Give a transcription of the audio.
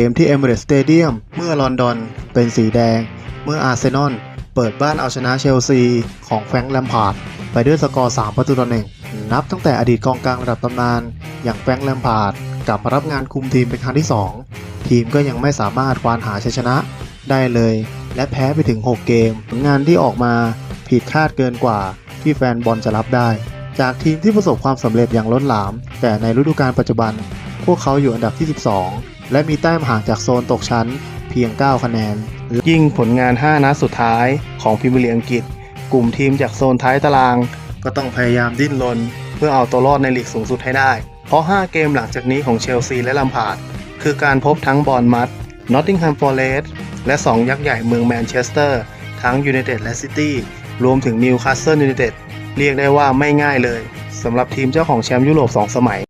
เกมที่ Emirates Stadium เมื่อลอนดอนเป็นสีแดง เมื่ออาร์เซนอลเปิดบ้านเอาชนะเชลซีของแฟรงค์แลมพาร์ดไปด้วยสกอร์ 3 ประตูต่อหนึ่งนับตั้งแต่อดีตกองกลางระดับตำนาน อย่างแฟรงค์แลมพาร์ดกลับมารับงานคุมทีมเป็นครั้งที่ 2 ทีมก็ยังไม่สามารถควานหาชัยชนะได้เลย และแพ้ไปถึง 6 เกม ผลงานที่ออกมาผิดคาดเกินกว่าที่แฟนบอลจะรับได้ จากทีมที่ประสบความสำเร็จอย่างล้นหลาม แต่ในฤดูกาลปัจจุบัน พวกเขาอยู่อันดับที่ 12 และมีแต้มห่างจากโซนตกชั้นเพียง 9 คะแนน ยิ่งผลงาน 5 นัดสุดท้ายของพรีเมียร์ลีกอังกฤษ กลุ่มทีมจากโซนท้ายตาราง ก็ต้องพยายามดิ้นรน เพื่อเอาตัวรอดในลีกสูงสุดให้ได้ เพราะ 5 เกมหลังจากนี้ของเชลซีและลัมพาร์ดคือการพบทั้งบอร์นมัดนอตติงแฮมฟอร์เรสต์และ 2 ยักษ์ใหญ่เมืองแมนเชสเตอร์ ทั้งยูไนเต็ดและซิตี้รวมถึงนิวคาสเซิลยูไนเต็ดเรียกได้ว่าไม่ง่ายเลยสำหรับทีมเจ้าของแชมป์ยุโรป 2 สมัย